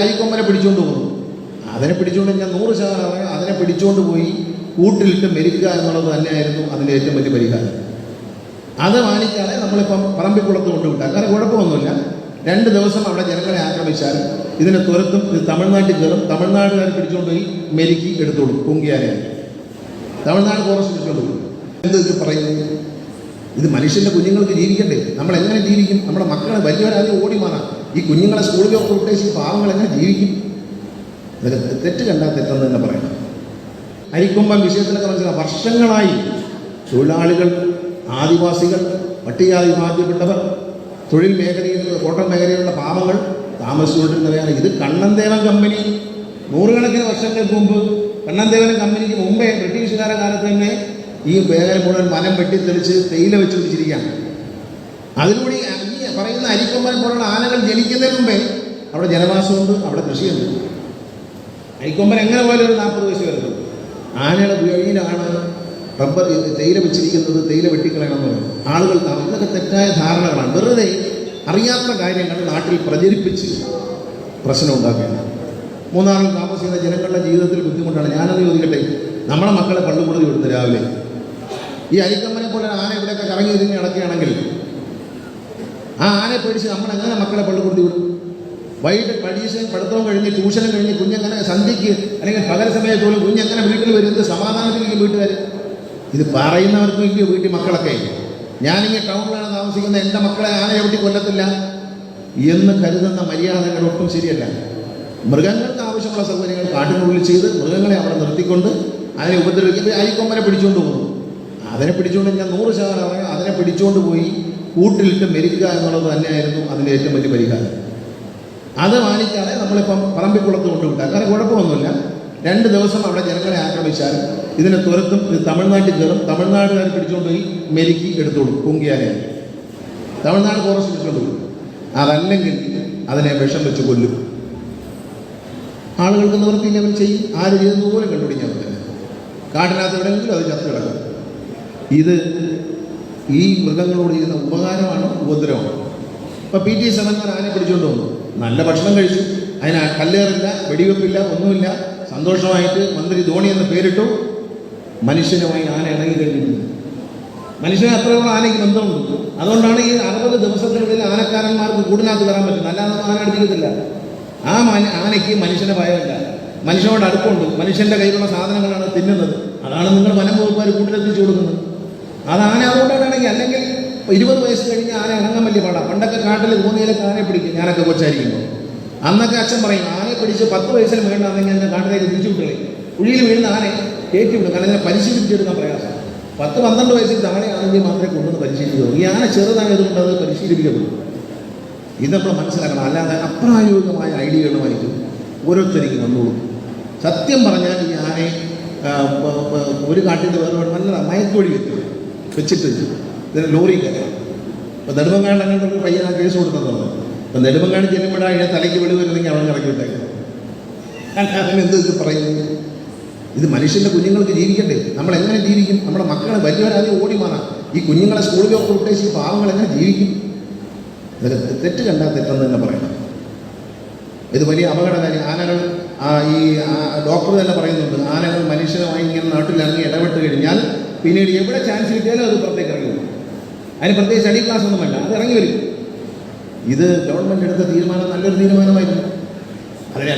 അരിക്കൊമ്പനെ പിടിച്ചുകൊണ്ട് പോകുന്നു. അതിനെ പിടിച്ചുകൊണ്ട് ഞാൻ നൂറ് ശതമാനം അതിനെ പിടിച്ചുകൊണ്ട് പോയി കൂട്ടിലിട്ട് മെരിക്കുക എന്നുള്ളത് തന്നെയായിരുന്നു അതിന്റെ ഏറ്റവും വലിയ പരിഹാരം. അത് മാനിക്കാതെ നമ്മളിപ്പം പറമ്പിക്കുളത്ത് കൊണ്ടുവിട്ടാൽ കാരണം കുഴപ്പമൊന്നുമില്ല. രണ്ട് ദിവസം അവിടെ ജനങ്ങളെ ആക്രമിച്ചാൽ ഇതിനെ തുരത്തും ഇത് തമിഴ്നാട്ടിൽ കയറും. തമിഴ്നാടുകാർ പിടിച്ചുകൊണ്ട് പോയി മെരുക്കി എടുത്തോളും കുങ്കിയാനെ തമിഴ്നാട് ഫോറസ്റ്റ് പിടിച്ചുകൊണ്ട് പോകും. എന്ത് ഇത് പറയുന്നത് ഇത് മനുഷ്യന്റെ കുഞ്ഞുങ്ങൾക്ക് ജീവിക്കണ്ടേ? നമ്മൾ എങ്ങനെ ജീവിക്കും? നമ്മുടെ മക്കളെ വലിയവരാദ്യം ഓടി മാറാം. ഈ കുഞ്ഞുങ്ങളെ സ്കൂളിലൊക്കെ വിട്ടേച്ച് ഈ പാവങ്ങൾ എങ്ങനെ ജീവിക്കും? അതൊക്കെ തെറ്റ് കണ്ടാൽ തെറ്റെന്ന് തന്നെ പറയണം അരിക്കൊമ്പൻ വിഷയത്തിലൊക്കെ മനസ്സിലാക്കാം വർഷങ്ങളായി തൊഴിലാളികൾ ആദിവാസികൾ പട്ടികജാതി മാറ്റപ്പെട്ടവർ തൊഴിൽ മേഖലയിൽ കോട്ടൺ മേഖലയിലുള്ള പാവങ്ങൾ താമസിച്ചുകൊണ്ടിരുന്നവയാണ്. ഇത് കണ്ണന്തേവൻ കമ്പനി. നൂറുകണക്കിന് വർഷങ്ങൾക്ക് മുമ്പ് കണ്ണന്തേവൻ കമ്പനിക്ക് മുമ്പേ ബ്രിട്ടീഷുകാരുടെ കാലത്ത് തന്നെ ഈ വേറെ മുഴുവൻ മനം വെട്ടിത്തെളിച്ച് തേയില വെച്ച് പിടിച്ചിരിക്കുകയാണ് അതിലൂടെ ഈ പറയുന്ന അരിക്കൊമ്പൻ പോലുള്ള ആനകൾ ജനിക്കുന്നതിന് മുമ്പേ അവിടെ ജനവാസമുണ്ട് അവിടെ കൃഷിയുണ്ട്. അരിക്കൊമ്പൻ എങ്ങനെ പോലെ ഒരു നാൽപ്പത് വയസ്സ് വരുന്നത് ആനയുടെ വീഴിലാണ് റബ്ബർ തേയില വെച്ചിരിക്കുന്നത് തേയില വെട്ടിക്കളയണമെന്ന് പറയുന്നത്. ആളുകൾ ഇതൊക്കെ തെറ്റായ ധാരണകളാണ്. വെറുതെ അറിയാത്ത കാര്യങ്ങൾ നാട്ടിൽ പ്രചരിപ്പിച്ച് പ്രശ്നം ഉണ്ടാക്കുകയാണ്. മൂന്നാറിൽ താമസിക്കുന്ന ജനങ്ങളുടെ ജീവിതത്തിൽ ബുദ്ധിമുട്ടാണ്. ഞാനത് ചോദിക്കട്ടെ? നമ്മുടെ മക്കളെ പള്ളിക്കൂടുതൽ വിടുന്നു രാവിലെ. ഈ അരിക്കമ്മനെ പോലെ ആന ഇവിടെയൊക്കെ കറങ്ങി തിരിഞ്ഞ് നടക്കുകയാണെങ്കിൽ ആ ആനയെ പേടിച്ച് നമ്മൾ എങ്ങനെ മക്കളെ പള്ളിക്കൂടതി വിടും. വൈകിട്ട് പരീക്ഷയും പഠിത്തവും കഴിഞ്ഞ് ട്യൂഷനും കഴിഞ്ഞ് കുഞ്ഞെങ്ങനെ സന്ധ്യയ്ക്ക് അല്ലെങ്കിൽ പകൽ സമയത്ത് പോലും കുഞ്ഞെങ്ങനെ വീട്ടിൽ വരും. എന്ത് സമാധാനത്തിലേക്ക് വീട്ടുകാർ ഇത് പറയുന്നവർക്കും ഇല്ല വീട്ടിൽ മക്കളൊക്കെ? ഞാനിങ്ങനെ ടൗണിലാണ് താമസിക്കുന്നത്. എന്റെ മക്കളെ ആന എവിടെ കൊല്ലത്തില്ല. എന്ന് കരുതുന്ന മര്യാദകൾ ഒട്ടും ശരിയല്ല. മൃഗങ്ങൾക്ക് ആവശ്യമുള്ള സൗകര്യങ്ങൾ കാട്ടിനുള്ളിൽ ചെയ്ത് മൃഗങ്ങളെ അവിടെ നിർത്തിക്കൊണ്ട് അതിനെ ഉപദ്രവിക്കുന്നത് അരിക്കൊമ്പനെ പിടിച്ചുകൊണ്ട് പോകുന്നു അതിനെ പിടിച്ചുകൊണ്ട് ഞാൻ നൂറ് ശതമാനം പറയാം അതിനെ പിടിച്ചുകൊണ്ട് പോയി കൂട്ടിലിട്ട് മെരിക്കുക എന്നുള്ളത് തന്നെയായിരുന്നു അതിന്റെ ഏറ്റവും വലിയ പരിഹാരം. അത് മാനിക്കാതെ നമ്മളിപ്പം പറമ്പിക്കുളത്ത് കൊണ്ടുവിട്ടാൽ കാരണം കുഴപ്പമൊന്നുമില്ല. രണ്ട് ദിവസം അവിടെ ജനങ്ങളെ ആക്രമിച്ചാൽ ഇതിനെ തുരത്തും ഇത് തമിഴ്നാട്ടിൽ കയറും. തമിഴ്നാടുകാർ പിടിച്ചുകൊണ്ട് പോയി മെരുക്കി എടുത്തോളും കുങ്കിയാനെ തമിഴ്നാട് ഫോറസ്റ്റ് പിടിച്ചുകൊണ്ട് പോകും അതല്ലെങ്കിൽ അതിനെ വിഷം വെച്ച് കൊല്ലും. ആളുകൾക്ക് നിവൃത്തിയില്ലവൻ ചെയ്യും. ആര് ചെയ്തെന്ന് കണ്ടുപിടിക്കാൻ പറ്റില്ല. കാട്ടിനകത്ത് എവിടെയെങ്കിലും അത് ചത്തു കിടക്കും. ഇത് ഈ മൃഗങ്ങളോട് ചെയ്യുന്ന ഉപകാരമാണ് ഉപദ്രവമാണ് ഇപ്പൊ പി ടി സെവൻമാർ ആനെ പിടിച്ചുകൊണ്ട് വന്നു? നല്ല ഭക്ഷണം കഴിച്ചു. അതിന് കല്ലേറില്ല വെടിവെപ്പില്ല ഒന്നുമില്ല. സന്തോഷമായിട്ട് മന്ത്രി ധോണി എന്ന് പേരിട്ടു. മനുഷ്യനുമായി ആന ഇണങ്ങി കഴിഞ്ഞിരുന്നു മനുഷ്യന് അത്രയോളം ആനയ്ക്ക് ബന്ധമുണ്ട്. അതുകൊണ്ടാണ് ഈ അറുപത് ദിവസത്തിനുള്ളിൽ ആനക്കാരന്മാർക്ക് കൂടിനകത്ത് വരാൻ പറ്റുന്നത്. അല്ലാതെ ആന അടുപ്പിക്കത്തില്ല ആ ആനയ്ക്ക് മനുഷ്യനെ ഭയമില്ല. മനുഷ്യനോട് അടുപ്പമുണ്ട്. മനുഷ്യന്റെ കയ്യിലുള്ള സാധനങ്ങളാണ് തിന്നുന്നത്. അതാണ് നിങ്ങൾ വനം വകുപ്പുകാർ കൂട്ടിലെത്തിച്ചു കൊടുക്കുന്നത്. അത് ആന അതുകൊണ്ടാണെങ്കിൽ അല്ലെങ്കിൽ ഇരുപത് വയസ്സ് കഴിഞ്ഞ് ആന ഇണങ്ങാൻ വലിയ പാടാ. പണ്ടൊക്കെ കാട്ടിൽ കൂന്നിയിലൊക്കെ ആനയെ പിടിക്കും. ഞാനൊക്കെ കൊച്ചായിരിക്കുമ്പോൾ അന്നൊക്കെ അച്ഛൻ പറയും ആനയെ പിടിച്ച് പത്ത് വയസ്സിൽ വേണ്ടാന്നെങ്കിൽ എന്നെ കാട്ടിലേക്ക് തിരിച്ചു വിട്ടുകളെ കുഴിയിൽ വീഴുന്ന ആനയെ കയറ്റി വിടും. കാരണം ഇതിനെ പരിശീലിപ്പിച്ചെടുക്കാൻ പ്രയാസം. പത്ത് പന്ത്രണ്ട് വയസ്സിൽ താഴെയാണെങ്കിൽ മാത്രമേ കൊണ്ടുവന്ന് പരിശീലിക്കൂ ഈ ആന ചെറുതായതുകൊണ്ട് അത് പരിശീലിപ്പിക്കപ്പെടും. ഇത് നമ്മൾ മനസ്സിലാക്കണം. അല്ലാതെ അപ്രായോഗികമായ ഐഡിയകളുമായിരിക്കും ഓരോരുത്തരിക്കും വന്നോളും. സത്യം പറഞ്ഞാൽ ഈ ആനയെ ഒരു കാട്ടിൽ വേറെ നല്ല മയക്കൊഴി വെക്കും. വെച്ചിട്ട് ഇതിന് അപ്പം നെടുമങ്ങാട് അങ്ങനെ ഒരു പയ്യ കേസ് കൊടുത്തതാണ് അപ്പം നെടുമ്പങ്ങാട് ചെല്ലുമ്പോഴാണ് തലയ്ക്ക് വെളി വരുന്നെങ്കിൽ അവൻ ഇറക്കി വിട്ടേക്കും. അങ്ങനെ എന്ത് ഇത് പറയുന്നത് ഇത് മനുഷ്യന്റെ കുഞ്ഞുങ്ങൾക്ക് ജീവിക്കണ്ടേ? നമ്മൾ എങ്ങനെ ജീവിക്കും? നമ്മുടെ മക്കളെ വലിയവരാദ്യം ഓടി മാറാം. ഈ കുഞ്ഞുങ്ങളെ സ്കൂളിലൊക്കെ വിട്ടേച്ച് ഈ പാവങ്ങൾ എങ്ങനെ ജീവിക്കും? ഇതൊക്കെ തെറ്റ് കണ്ടാൽ തെറ്റെന്ന് തന്നെ പറയണം. ഇത് വലിയ അപകടകാരി ആനകൾ ഈ ഡോക്ടർ തന്നെ പറയുന്നുണ്ട്. ആനകൾ മനുഷ്യരുമായി ഇങ്ങനെ നാട്ടിലിറങ്ങി ഇടപെട്ട് കഴിഞ്ഞാൽ പിന്നീട് എവിടെ ചാൻസ് കിട്ടിയാലും അത് പുറത്തേക്ക് ഇറങ്ങി. വരും അതിന് പ്രത്യേകിച്ച് സ്റ്റഡി ക്ലാസ് ഒന്നും വേണ്ട അത് ഇറങ്ങി വരും. ഇത് ഗവൺമെന്റ് എടുത്ത തീരുമാനം നല്ലൊരു തീരുമാനമായിരുന്നു. അതിനെ